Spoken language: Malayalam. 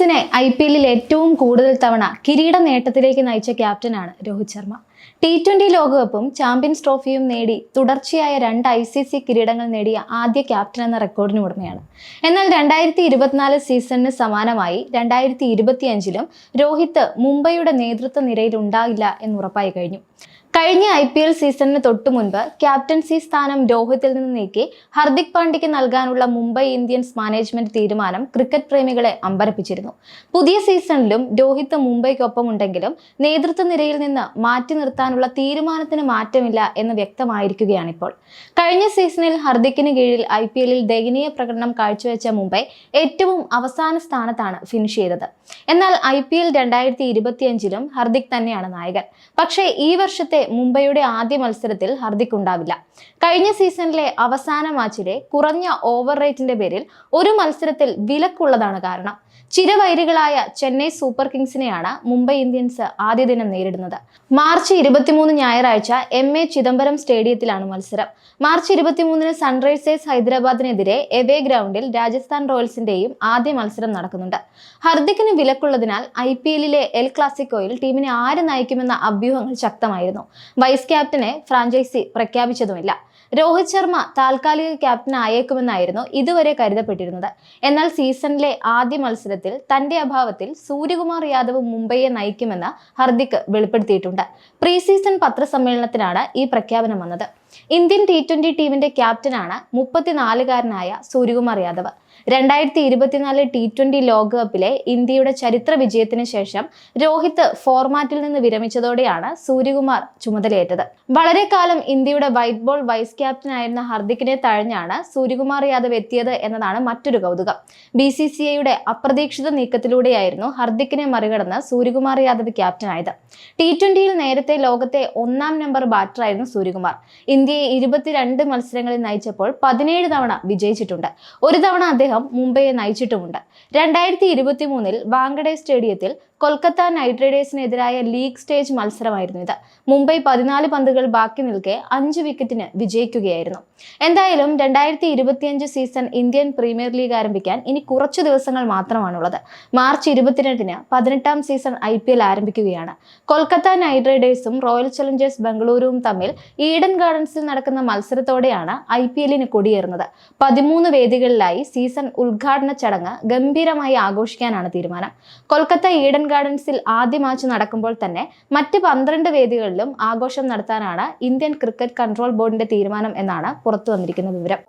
ഇന്ത്യൻസിനെ ഐ പി എല്ലിൽ ഏറ്റവും കൂടുതൽ തവണ കിരീട നേട്ടത്തിലേക്ക് നയിച്ച ക്യാപ്റ്റനാണ് രോഹിത് ശർമ്മ. ടി ട്വന്റി ലോകകപ്പും ചാമ്പ്യൻസ് ട്രോഫിയും നേടി തുടർച്ചയായ രണ്ട് ഐ സി സി കിരീടങ്ങൾ നേടിയ ആദ്യ ക്യാപ്റ്റൻ എന്ന റെക്കോർഡിന് ഉടമയാണ്. എന്നാൽ രണ്ടായിരത്തി ഇരുപത്തിനാല് സീസണിന് സമാനമായി രണ്ടായിരത്തി ഇരുപത്തിയഞ്ചിലും രോഹിത് മുംബൈയുടെ നേതൃത്വ നിരയിൽ ഉണ്ടാകില്ല എന്ന് ഉറപ്പായി കഴിഞ്ഞു. കഴിഞ്ഞ ഐ പി എൽ സീസണിന് തൊട്ടു മുൻപ് ക്യാപ്റ്റൻസി സ്ഥാനം രോഹിത്തിൽ നിന്ന് നീക്കി ഹർദിക് പാണ്ഡ്യയ്ക്ക് നൽകാനുള്ള മുംബൈ ഇന്ത്യൻസ് മാനേജ്മെന്റ് തീരുമാനം ക്രിക്കറ്റ് പ്രേമികളെ അമ്പരപ്പിച്ചിരുന്നു. പുതിയ സീസണിലും രോഹിത് മുംബൈക്കൊപ്പം ഉണ്ടെങ്കിലും നേതൃത്വ നിരയിൽ നിന്ന് മാറ്റി നിർത്താനുള്ള തീരുമാനത്തിന് മാറ്റമില്ല എന്ന് വ്യക്തമായിരിക്കുകയാണിപ്പോൾ. കഴിഞ്ഞ സീസണിൽ ഹർദിക്കിന് കീഴിൽ ഐ പി എല്ലിൽ ദയനീയ പ്രകടനം കാഴ്ചവെച്ച മുംബൈ ഏറ്റവും അവസാന സ്ഥാനത്താണ് ഫിനിഷ് ചെയ്തത്. എന്നാൽ ഐ പി എൽ രണ്ടായിരത്തി ഇരുപത്തിയഞ്ചിലും ഹർദിക് തന്നെയാണ് നായകൻ. പക്ഷേ ഈ വർഷത്തെ മുംബൈയുടെ ആദ്യ മത്സരത്തിൽ ഹർദിക് ഉണ്ടാവില്ല കഴിഞ്ഞ സീസണിലെ അവസാന മാച്ചിലെ കുറഞ്ഞ ഓവർ റേറ്റിന്റെ പേരിൽ ഒരു മത്സരത്തിൽ വിലക്കുള്ളതാണ് കാരണം. ചിരവൈരികളായ ചെന്നൈ സൂപ്പർ കിങ്സിനെയാണ് മുംബൈ ഇന്ത്യൻസ് ആദ്യ ദിനം നേരിടുന്നത്. മാർച്ച് ഇരുപത്തിമൂന്ന് ഞായറാഴ്ച എം എ ചിദംബരം സ്റ്റേഡിയത്തിലാണ് മത്സരം. മാർച്ച് ഇരുപത്തിമൂന്നിന് സൺറൈസേഴ്സ് ഹൈദരാബാദിനെതിരെ എവേ ഗ്രൗണ്ടിൽ രാജസ്ഥാൻ റോയൽസിന്റെയും ആദ്യ മത്സരം നടക്കുന്നുണ്ട്. ഹർദിക്കിന് വിലക്കുള്ളതിനാൽ ഐ പി എല്ലിലെ എൽ ക്ലാസിക്കോയിൽ ടീമിനെ ആര് നയിക്കുമെന്ന അഭ്യൂഹങ്ങൾ ശക്തമായിരുന്നു. വൈസ് ക്യാപ്റ്റനെ ഫ്രാഞ്ചൈസി പ്രഖ്യാപിച്ചതുമില്ല. രോഹിത് ശർമ്മ താൽക്കാലിക ക്യാപ്റ്റൻ ആയേക്കുമെന്നായിരുന്നു ഇതുവരെ കരുതപ്പെട്ടിരുന്നത്. എന്നാൽ സീസണിലെ ആദ്യ മത്സരത്തിൽ തന്റെ അഭാവത്തിൽ സൂര്യകുമാർ യാദവ് മുംബൈയെ നയിക്കുമെന്ന് ഹർദിക് വെളിപ്പെടുത്തിയിട്ടുണ്ട്. പ്രീ സീസൺ പത്രസമ്മേളനത്തിനാണ് ഈ പ്രഖ്യാപനം വന്നത്. ഇന്ത്യൻ ടി ട്വന്റി ടീമിന്റെ ക്യാപ്റ്റനാണ് മുപ്പത്തിനാലുകാരനായ സൂര്യകുമാർ യാദവ്. രണ്ടായിരത്തി ഇരുപത്തിനാല് ടി ട്വന്റി ലോകകപ്പിലെ ഇന്ത്യയുടെ ചരിത്ര വിജയത്തിന് ശേഷം രോഹിത് ഫോർമാറ്റിൽ നിന്ന് വിരമിച്ചതോടെയാണ് സൂര്യകുമാർ ചുമതലയേറ്റത്. വളരെ കാലം ഇന്ത്യയുടെ വൈറ്റ് ബോൾ വൈസ് ക്യാപ്റ്റൻ ആയിരുന്ന ഹർദിക്കിനെ തഴഞ്ഞാണ് സൂര്യകുമാർ യാദവ് എത്തിയത് എന്നതാണ് മറ്റൊരു കൗതുകം. ബി സി സി ഐയുടെ അപ്രതീക്ഷിത നീക്കത്തിലൂടെയായിരുന്നു ഹർദിക്കിനെ മറികടന്ന് സൂര്യകുമാർ യാദവ് ക്യാപ്റ്റനായത് ടി ട്വന്റിയിൽ നേരത്തെ ലോകത്തെ ഒന്നാം നമ്പർ ബാറ്ററായിരുന്നു സൂര്യകുമാർ. ഇന്ത്യയെ ഇരുപത്തിരണ്ട് മത്സരങ്ങളിൽ നയിച്ചപ്പോൾ പതിനേഴ് തവണ വിജയിച്ചിട്ടുണ്ട്. ഒരു തവണ അദ്ദേഹം മുംബൈയെ നയിച്ചിട്ടുമുണ്ട്. രണ്ടായിരത്തി ഇരുപത്തി മൂന്നിൽ വാങ്കഡെ സ്റ്റേഡിയത്തിൽ കൊൽക്കത്ത നൈറ്റ് റൈഡേഴ്സിനെതിരായ ലീഗ് സ്റ്റേജ് മത്സരമായിരുന്നു ഇത്. മുംബൈ പതിനാല് പന്തുകൾ ബാക്കി നിൽക്കെ അഞ്ച് വിക്കറ്റിന് വിജയിക്കുകയായിരുന്നു. എന്തായാലും രണ്ടായിരത്തി ഇരുപത്തിയഞ്ച് സീസൺ ഇന്ത്യൻ പ്രീമിയർ ലീഗ് ആരംഭിക്കാൻ ഇനി കുറച്ചു ദിവസങ്ങൾ മാത്രമാണുള്ളത്. മാർച്ച് ഇരുപത്തിരണ്ടിന് പതിനെട്ടാം സീസൺ ഐ പി എൽ ആരംഭിക്കുകയാണ്. കൊൽക്കത്ത നൈറ്റ് റൈഡേഴ്സും റോയൽ ചലഞ്ചേഴ്സ് ബംഗളൂരുവും തമ്മിൽ ഈഡൻ ഗാർഡൻസിൽ നടക്കുന്ന മത്സരത്തോടെയാണ് ഐ പി എല്ലിന് കൊടിയേറുന്നത്. പതിമൂന്ന് വേദികളിലായി സീസൺ ഉദ്ഘാടന ചടങ്ങ് ഗംഭീരമായി ആഘോഷിക്കാനാണ് തീരുമാനം. കൊൽക്കത്ത ഈഡൻ ഗാർഡൻസിൽ ആദ്യ മാച്ച് നടക്കുമ്പോൾ തന്നെ മറ്റ് പന്ത്രണ്ട് വേദികളിലും ആഘോഷം നടത്താനാണ് ഇന്ത്യൻ ക്രിക്കറ്റ് കൺട്രോൾ ബോർഡിന്റെ തീരുമാനം എന്നാണ് പുറത്തു വന്നിരിക്കുന്ന വിവരം.